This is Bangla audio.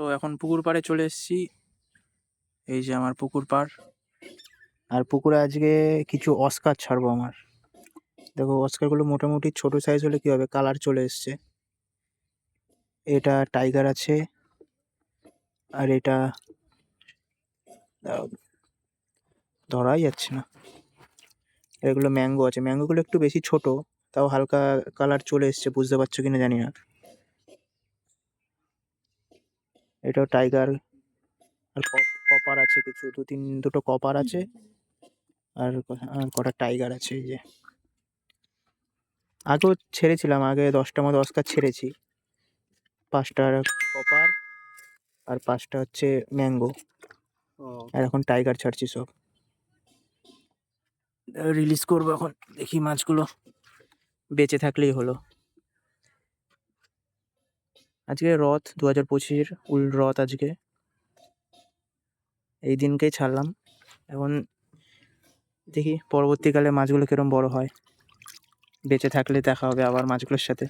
তো এখন পুকুর পাড়ে চলে এসেছি। এই যে আমার পুকুর পাড়। আর পুকুরে আজকে কিছু অস্কার ছাড়বো আমার। দেখো অস্কারগুলো মোটামুটি ছোট সাইজ হলে কি হবে? কালার চলে এসছে। এটা টাইগার আছে। আর এটা ধরাই যাচ্ছে না। এগুলো ম্যাঙ্গো আছে। ম্যাঙ্গোগুলো একটু বেশি ছোট, তাও হালকা কালার চলে এসছে। বুঝতে পারছ কিনা জানি না। এটাও টাইগার আর কপার আছে কিছু দু তিন দুটো কপার আছে। আর আর কটা টাইগার আছে এই যে। আগেও ছেড়েছিলাম আগে দশটা মতো অস্কার ছেড়েছি। পাঁচটা কপার আর পাঁচটা হচ্ছে ম্যাঙ্গো আর এখন টাইগার ছাড়ছি সব। রিলিজ করব এখন দেখি মাছগুলো। বেঁচে থাকলেই হলো। আজকে রথ দু হাজার পঁচিশের উল রথ আজকে। এই দিনকেই ছাড়লাম। এখন দেখি পরবর্তীকালে মাছগুলো কীরকম বড় হয়। বেঁচে থাকলে দেখা হবে আবার মাছগুলোর সাথে।